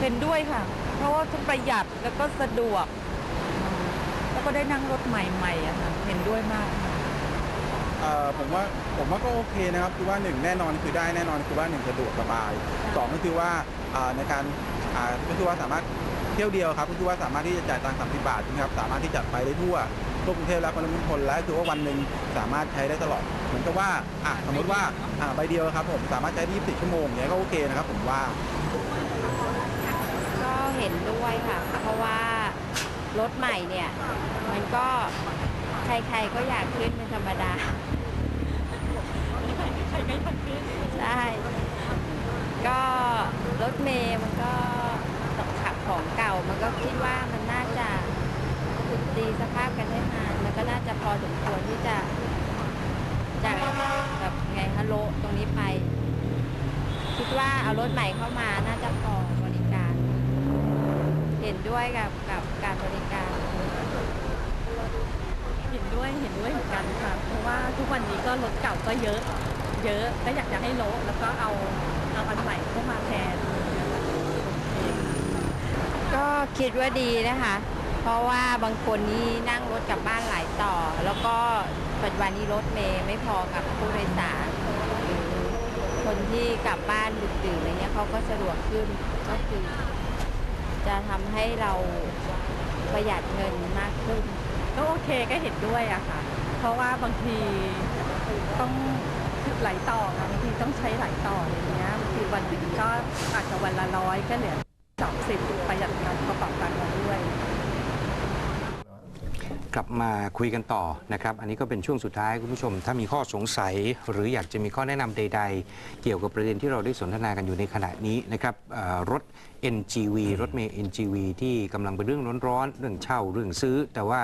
เห็นด้วยค่ะ เพราะว่าทั้งประหยัดแล้วก็สะดวก แล้วก็ได้นั่งรถใหม่ๆอะค่ะเห็นด้วยมากค่ะเอ่อผมว่าผมว่าก็โอเคนะครับคือว่าหนึ่งแน่นอนคือได้แน่นอนคือว่าหนึ่งสะดวกสบายสองก็คือว่าอ่าในการอ่าก็คือว่าสามารถเที่ยวเดียวครับก็คือว่าสามารถที่จะจ่ายตังค์สามสิบบาทนะครับสามารถที่จะไปได้ทั่วทั่วกรุงเทพและปริมณฑลและคือว่าวันหนึ่งสามารถใช้ได้ตลอดเหมือนกับว่าอะสมมติว่าอ่าใบเดียวครับผมสามารถใช้ได้24ชั่วโมงเนี้ยก็โอเคนะครับผมว่าก็ เห็นด้วยค่ะ เพราะว่ารถใหม่เนี่ย มันก็ใครๆก็อยากขึ้นเป็นธรรมดาใช่ก็รถเมย์มันก็ขับของเก่า มันก็คิดว่ามันน่าจะตีสภาพกันได้นานมันก็น่าจะพอสมควรที่จะจะแบบไงฮะโลตรงนี้ไป คิดว่าเอารถใหม่เข้ามาน่าจะพอ ห็นด้วยกับกับการบริการ เห็นด้วยเห็นด้วยเหมือนกันค่ะเพราะว่าทุกวันนี้ก็รถเก่าก็เยอะ เยอะก็อยากจะให้ลดแล้วก็เอาเอาอันใหม่เข้ามาแทน ก็คิดว่าดีนะคะ เพราะว่าบางคนนี่นั่งรถกลับบ้านหลายต่อ แล้วก็ปัจจุบันนี้รถเมย์ไม่พอกับผู้โดยสารหรือคนที่กลับบ้านดึกดื่นอะไรเงี้ยเขาก็สะดวกขึ้นก็คือ จะทำให้เราประหยัดเงินมากขึ้น ก็โอเคก็เห็นด้วยอะค่ะ เพราะว่าบางทีต้องหลายต่อค่ะบางทีต้องใช้หลายต่ออย่างเงี้ยบางทีวันหนึ่งก็อาจจะวันละร้อยก็เหลือสามสิบประหยัดเงินกระเป๋าตังค์เราด้วย กลับมาคุยกันต่อนะครับ อันนี้ก็เป็นช่วงสุดท้ายคุณผู้ชม ถ้ามีข้อสงสัยหรืออยากจะมีข้อแนะนำใด ๆ เกี่ยวกับประเด็นที่เราได้สนทนากันอยู่ในขณะนี้นะครับเอ่อรถ NGV รถเมย์ NGV ที่กำลังเป็นเรื่องร้อนๆเรื่องเช่าเรื่องซื้อ แต่ว่า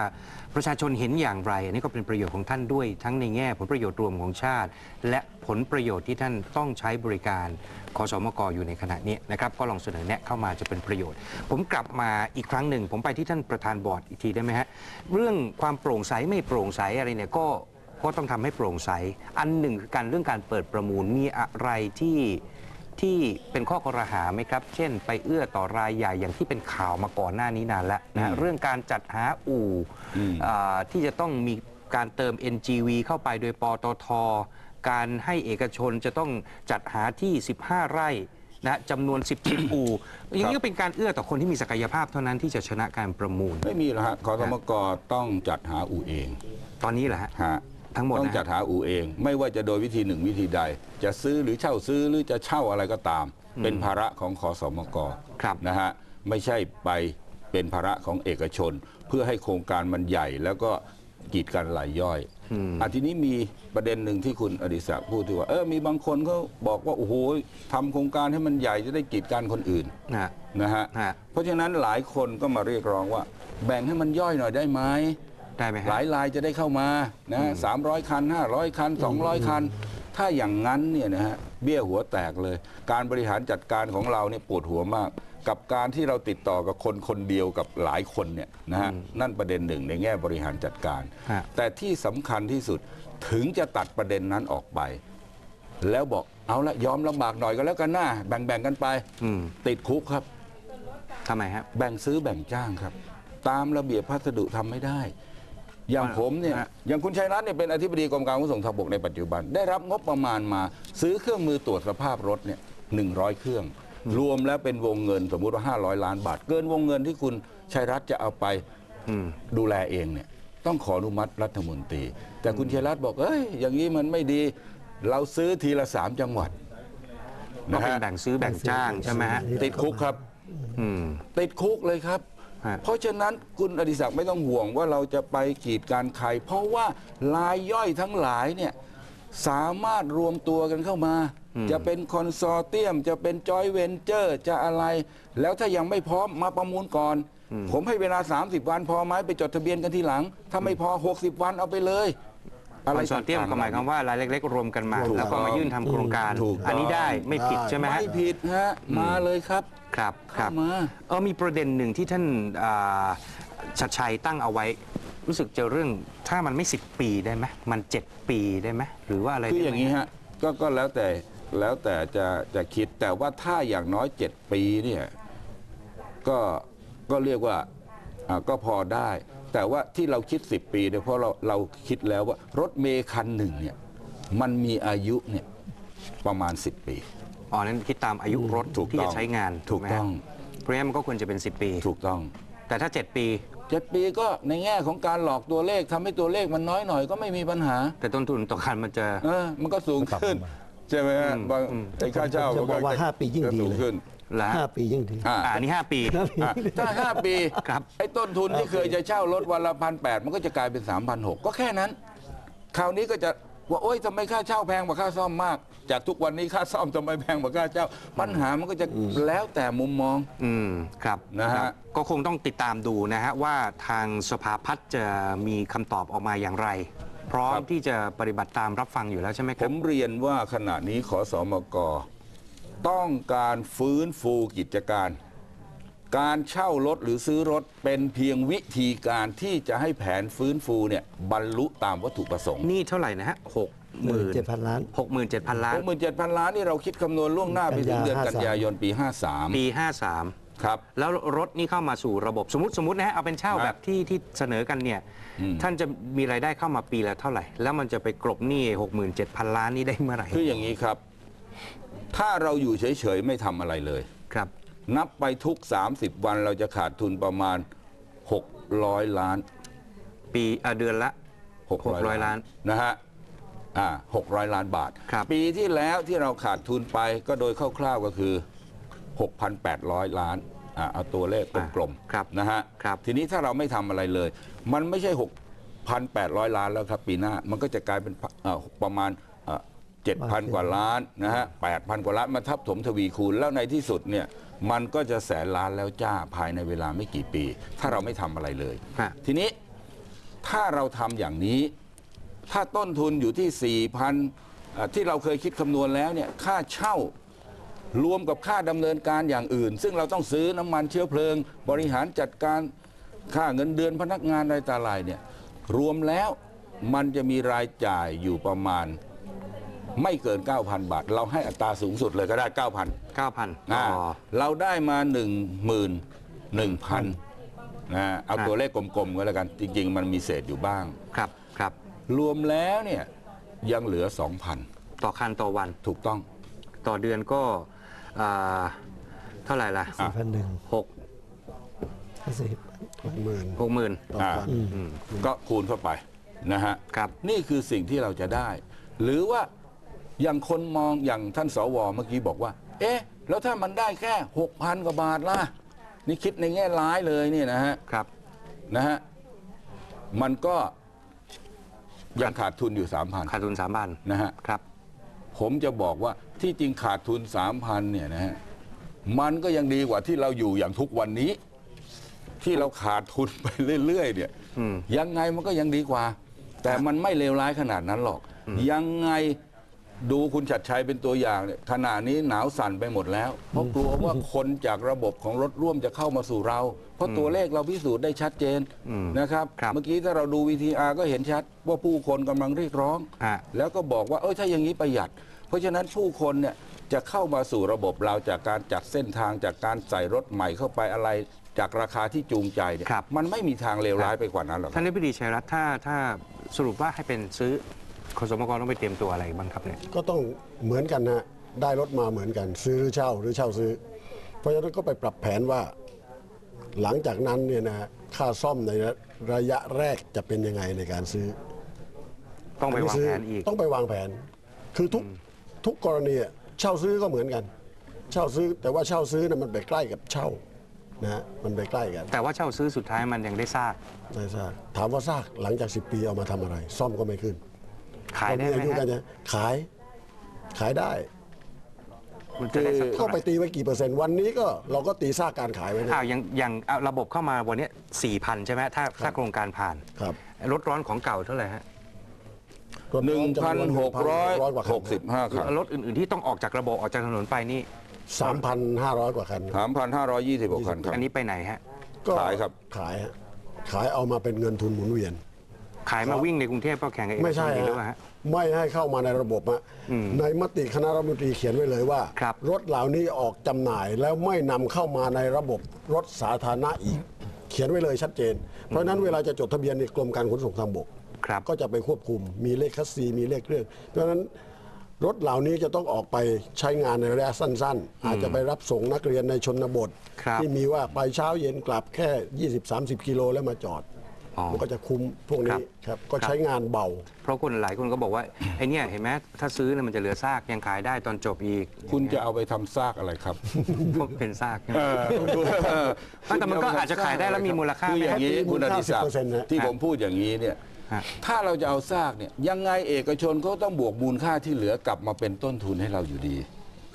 ประชาชนเห็นอย่างไร อันนี้ก็เป็นประโยชน์ของท่านด้วย ทั้งในแง่ผลประโยชน์รวมของชาติ และผลประโยชน์ที่ท่านต้องใช้บริการคอสมกอยู่ในขณะนี้นะครับก็ลองเสนอแนะเข้ามาจะเป็นประโยชน์ ผมกลับมาอีกครั้งหนึ่ง ผมไปที่ท่านประธานบอร์ดอีกทีได้ไหมฮะเรื่องความโปร่งใสไม่โปร่งใสอะไรเนี่ยก็ก็ต้องทำให้โปร่งใส อันหนึ่งคือการเรื่องการเปิดประมูลมีอะไรที่ ที่เป็นข้อกรหาไหมครับ เช่น ไปเอื้อต่อรายใหญ่อย่างที่เป็นข่าวมาก่อนหน้านี้นานแล้วนะฮะเรื่องการจัดหาอู่อืมอ่าที่จะต้องมีการเติม NGV เข้าไปโดยปตท การให้เอกชนจะต้องจัดหาที่ 15 ไร่นะจำนวน10 10อู่อย่างนี้ก็เป็นการเอื้อต่อคนที่มีศักยภาพเท่านั้นที่จะชนะการประมูล ไม่มีหรอกฮะขอสมกต้องจัดหาอู่เอง ตอนนี้แหละฮะฮะ ทั้งหมดต้องนะฮะจัดหาอู่เอง ไม่ว่าจะโดยวิธีหนึ่งวิธีใด จะซื้อหรือเช่าซื้อหรือจะเช่าอะไรก็ตาม เป็นภาระของขอสมกครับนะฮะไม่ใช่ไปเป็นภาระของเอกชน เพื่อให้โครงการมันใหญ่แล้วก็กีดกันรายย่อยอันทีนี้มีประเด็นหนึ่งที่คุณอดิศักดิ์พูดที่ว่าเออมีบางคนเขาบอกว่าโอ้โหทำโครงการให้มันใหญ่จะได้กีดกันคนอื่นนะฮะนะฮะฮะเพราะฉะนั้นหลายคนก็มาเรียกร้องว่า แบ่งให้มันย่อยหน่อยได้ไหม ได้ไหมฮะหลายลายจะได้เข้ามานะสามร้อยคันห้าร้อยคันสองร้อยคัน ถ้าอย่างนั้นเนี่ยนะฮะเบี้ยหัวแตกเลย การบริหารจัดการของเราเนี่ยปวดหัวมาก กับการที่เราติดต่อกับคนคนเดียวกับหลายคนเนี่ยนะฮะนั่นประเด็นหนึ่งในแง่บริหารจัดการ ฮะ แต่ที่สำคัญที่สุดถึงจะตัดประเด็นนั้นออกไป แล้วบอกเอาละยอมลำบากหน่อยก็แล้วกันนะแบ่งๆกันไปอืม ติดคุกครับ ทำไมฮะ แบ่งซื้อแบ่งจ้างครับ ตามระเบียบพัสดุทำไม่ได้ อย่างผมเนี่ยฮะอย่างคุณชัยรัตน์เนี่ยเป็นอธิบดีกรมการขนส่งทางบกในปัจจุบัน ได้รับงบประมาณมาซื้อเครื่องมือตรวจสภาพรถเนี่ยหนึ่งเครื่อง รวมแล้วเป็นวงเงินสมมุติว่า 500 ล้านบาท เกินวงเงินที่คุณชัยรัตน์จะเอาไปอืมดูแลเองเนี่ยต้องขออนุมัติรัฐมนตรี แต่คุณชัยรัตน์บอกเอ้ยอย่างนี้มันไม่ดีเราซื้อทีละสามจังหวัดก็นะเป็นฮะแบ่งซื้อแบ่งจ้างใช่ไหมฮะติดคุกครับอืมติดคุกเลยครับ ฮะ เพราะฉะนั้นคุณอดิศักดิ์ไม่ต้องห่วงว่าเราจะไปกีดการใครเพราะว่าลายย่อยทั้งหลายเนี่ยสามารถรวมตัวกันเข้ามา จะเป็นคอนซอร์เตียม จะเป็นจอยเวนเจอร์ จะอะไร แล้วถ้ายังไม่พร้อมมาประมูลก่อน ผมให้เวลา 30 วันพอไหมไปจดทะเบียนกันทีหลัง ถ้าไม่พอ 60 วันเอาไปเลย คอนโซลเทียมก็หมายความว่ารายเล็ก ๆ รวมกันมา ถูกแล้วก็มายื่นทำโครงการ ถูกต้อง อันนี้ได้ไม่ผิดใช่ไหมฮะ ไม่ผิดฮะมาเลยครับ ครับครับเข้ามา เออมีประเด็นหนึ่งที่ท่านอ่าชัดชัยตั้งเอาไว้ รู้สึกจะเรื่องถ้ามันไม่ 10 ปีได้ไหมมัน 7 ปีได้ไหมหรือว่าอะไรคือได้อไหมย่างนี้ฮะก็ก็แล้วแต่แล้วแต่จะจะคิดแต่ว่าถ้าอย่างน้อย 7 ปีเนี่ยก็ก็เรียกว่าอ่าก็พอได้ แต่ว่าที่เราคิด 10 ปีเนี่ยเพราะเราเราคิดแล้วว่ารถเมย์คันหนึ่งเนี่ยมันมีอายุเนี่ยประมาณ 10 ปี อ๋อ นั้นคิดตามอายุรถถูกที่ต้จะองใช้งานถูกไหมต้ฮะอง เพราะงั้นมันก็ควรจะเป็น 10 ปี ถูกต้อง แต่ถ้า 7 ปี เจ็ดปีก็ในแง่ของการหลอกตัวเลขทำให้ตัวเลขมันน้อยหน่อยก็ไม่มีปัญหา แต่ต้นทุนต่อคันมันจะ เออมันก็สูงขึ้น ใช่ไหมฮะอืมบางอืมไอ้ค่าเช่าจะบอกว่าก็ห้าปียิ่งดีก็สูเลย ขึ้น ละห้าปียิ่งดี อ่าอ่านี่5ปี อะถ้าห้าปีครับ ไอ้ต้นทุนที่เคยจะเช่ารถวันละพันแปดมันก็จะกลายเป็นสามพันหกก็แค่นั้น คราวนี้ก็จะว่าโอ๊ยทำไมค่าเช่าแพงกว่าค่าซ่อมมาก จากทุกวันนี้ค่าซ่อมทำไมแพงกว่าค่าเช่า ปัญหามันก็จะแล้วแต่มุมมอง อืมครับนะฮะครับก็คงต้องติดตามดูนะฮะว่าทางสภาพัฒน์จะมีคำตอบออกมาอย่างไร พร้อมที่จะปฏิบัติตามรับฟังอยู่แล้วใช่ไหมคผรับ มเรียนว่าขณะนี้ขอสอมก ต้องการฟื้นฟูกิจการ การเช่ารถหรือซื้อรถเป็นเพียงวิธีการที่จะให้แผนฟื้นฟูเนี่ยบรรลุตามวัตถุประสงค์นี่เท่าไหร่นะฮะหกหมื่น17,000ล้าน หกหมื่นเจ็ดพันล้านหกหมื่นเจ็ดพันล้านนี่เราคิดคำนวณล่วงหน้าไปถึงเดือนกักันนยายายนปี53ปี53 ครับ แล้วรถนี่เข้ามาสู่ระบบ สมมติสมมตินะฮะเอาเป็นเช่าครับแบบที่ที่เสนอกันเนี่ยอืมท่านจะมีรายได้เข้ามาปีละเท่าไหร่ แล้วมันจะไปกลบหนี้หกหมื่นเจ็ดพันล้านนี่ได้เมื่อไหร่คืออย่างนี้ครับ ถ้าเราอยู่เฉยๆไม่ทำอะไรเลย ครับ นับไปทุก 30 วันเราจะขาดทุนประมาณ 600 ล้าน ปีเอ่อเดือนละ 600 ล้านนะฮะอ่า600 ล้านบาท ครับ ปีที่แล้วที่เราขาดทุนไปก็โดยคร่าวๆก็คือ 6,800 ล้านอ่าเอาตัวเลขกลมครับๆนะฮะครับทีนี้ถ้าเราไม่ทำอะไรเลย มันไม่ใช่ 6,800 ล้านแล้วครับ ปีหน้ามันก็จะกลายเป็นเอ่อประมาณเอ่อ7,000กว่าล้านนะฮะ8,000กว่าล้านมาทับถมทวีคูณ แล้วในที่สุดเนี่ยมันก็จะแสนล้านแล้วจ้าภายในเวลาไม่กี่ปี ถ้าเราไม่ทำอะไรเลย ฮะ ทีนี้ถ้าเราทำอย่างนี้ ถ้าต้นทุนอยู่ที่ 4,000ที่เราเคยคิดคำนวณแล้วเนี่ยค่าเช่า รวมกับค่าดำเนินการอย่างอื่น ซึ่งเราต้องซื้อน้ำมันเชื้อเพลิง บริหารจัดการค่าเงินเดือนพนักงานอะไรต่ออะไรเนี่ยรวมแล้วมันจะมีรายจ่ายอยู่ประมาณไม่เกิน 9,000 บาท เราให้อัตราสูงสุดเลยก็ได้ 9,000 9,000ต่อ่าอเราได้มา 1 1 0 0 0นะเอาครับตัวเลขกลมๆก็แล้วกัน จริง ๆ มันมีเศษอยู่บ้างครับครับ รวมแล้วเนี่ยยังเหลือต่อคันต่อวัน2,000ถูกต้อง ต่อเดือนก็ อ่าเท่าไหร่ล่ะสี่พันหนึ่งหกสี่หกหมื่นหกหมื่นต่ออ่าวันก็คูณเข้าไปนะฮะครับนี่คือสิ่งที่เราจะได้ หรือว่าอย่างคนมองอย่างท่านสวเมื่อกี้บอกว่า เอ๊ะ แล้วถ้ามันได้แค่6,000กว่าบาทล่ะ นี่คิดในแง่ร้ายเลยเนี่ยนะฮะครับนะฮะมันก็ยังขาดทุนอยู่3,000ขาดทุนสามพันนะฮะครับ ผมจะบอกว่า ที่จริงขาดทุน3,000เนี่ยนะฮะมันก็ยังดีกว่าที่เราอยู่อย่างทุกวันนี้ ที่เราขาดทุนไปเรื่อยๆเนี่ยอืมยังไงมันก็ยังดีกว่า แต่มันไม่เลวร้ายขนาดนั้นหรอก ยังไงดูคุณชัดชัยเป็นตัวอย่างเนี่ยขณะนี้หนาวสั่นไปหมดแล้ว เพราะกลัวว่าคนจากระบบของรถร่วมจะเข้ามาสู่เรา เพราะตัวเลขเราพิสูจน์ได้ชัดเจนอืมนะครับครับเมื่อกี้ถ้าเราดู VTR ก็เห็นชัดว่าผู้คนกำลังเรียกร้องฮะแล้วก็บอกว่าเออถ้าอย่างนี้ประหยัดเพ ราะฉะนั้นผู้คนเนี่ยจะเข้ามาสู่ระบบเราจากการจัดเส้นทางจากการใส่รถใหม่เข้าไปอะไรจากราคาที่จูงใจเนี่ยครับ มันไม่มีทางเลวร้ายไปกว่านั้นหรอกคท่ารับนนิพดีชัยรัตน์ถ้าถ้าสรุปว่าให้เป็นซื้อขนสมกรต้องไปเตรียมตัวอะไรบ้างครับเนี่ย ก็ต้องเหมือนกันนะได้รถมาเหมือนกัน ซื้อหรือเช่าหรือเช่าซื้อ เพราะฉะนั้นก็ไปปรับแผนว่า หลังจากนั้นเนี่ยนะค่าซ่อมในระยะแรกจะเป็นยังไงในการซื้อต้องไปวางซื้แผนอีก ต้องไปวางแผน คือทุก ทุกกรณีอะเช่าซื้อก็เหมือนกัน เช่าซื้อแต่ว่าเช่าซื้อนะมันไปใกล้กับเช่านะฮะมันไปใกล้กันแต่ว่าเช่าซื้อสุดท้ายมันยังได้ซากได้ซากถามว่าซากหลังจาก 10 ปีเอามาทำอะไร ซ่อมก็ไม่ขึ้นขายได้ไหมอายุฮะกันจะขายขายได้มันจะได้สักก็เท่าไหไปร่ตีไว้กี่เปอร์เซ็นต์วันนี้ก็เราก็ตีซากการขายไว้นะ อ้าวอย่างอย่างเอาระบบเข้ามาวันนี้สี่พันใช่ไหมถ้าถ้าโครงการผ่านครับ รถร้อนของเก่าเท่าไหร่ฮะ รถร้อนจำนวน1,600กว่าคัน1,665คันรถอื่น ๆ ที่ต้องออกจากระบบออกจากถนนไปนี่3,500กว่าคัน3,526คันครับอันนี้ไปไหนฮะก็ขายครับขายฮะขายเอามาเป็นเงินทุนหมุนเวียน ขายมาวิ่งในกรุงเทพก็แข่งกับเอกไม่ชใช่นอีกหรือเปฮะล่าฮะไม่ให้เข้ามาในระบบอะในมติคณะรัฐมนตรีเขียนไว้เลยว่าครับรถเหล่านี้ออกจำหน่ายแล้วไม่นำเข้ามาในระบบรถสาธารณะอีก เขียนไว้เลยชัดเจน เพราะฉะนั้นเวลาจะจดทะเบียนในกรมการขนส่งทางบก ครับ ก็จะไปควบคุม มีเลขคัสซี มีเลขเครื่อง เพราะฉะนั้นรถเหล่านี้จะต้องออกไปใช้งานในระยะสั้น ๆ อาจจะไปรับส่งนักเรียนในชนบท ครับที่มีว่าไปเช้าเย็นกลับแค่ 20-30 กิโลแล้วมาจอด อ๋อมันก็จะคุมพวกครันี้บครับก็ครับใช้งานเบา เพราะคนหลายคนก็บอกว่าไอ้เนี่ยเห็นไหมถ้าซื้อเนี่ยมันจะเหลือซากยังขายได้ตอนจบอีกคุณจะเอาไปทำซากอะไรครับ พวกเป็นซากใช่ไหมเออแต่มันก็อาจจะขายได้แล้วมีมูลค่า คืออย่างนี้ไหมคุณอดิศักดิ์50%นะ ที่ผมพูดอย่างนี้เนี่ยฮะ ถ้าเราจะเอาซากเนี่ยยังไงเอกชนเขาต้องบวกมูลค่าที่เหลือกลับมาเป็นต้นทุนให้เราอยู่ดี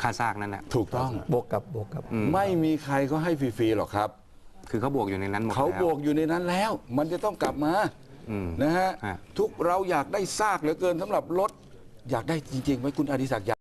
ค่าซากนั่นแหละถูกต้องบวกกับบวกกับ ไม่มีใครก็ให้ฟรีๆหรอกครับ คือเขาบวกอยู่ในนั้นหมดเขาแล้วบวกอยู่ในนั้นแล้ว มันจะต้องกลับมาอืมนะฮะฮะทุกเราอยากได้ซากเหลือเกินสำหรับรถอยากได้จริงๆไหมคุณอดิศักดิ์อยาก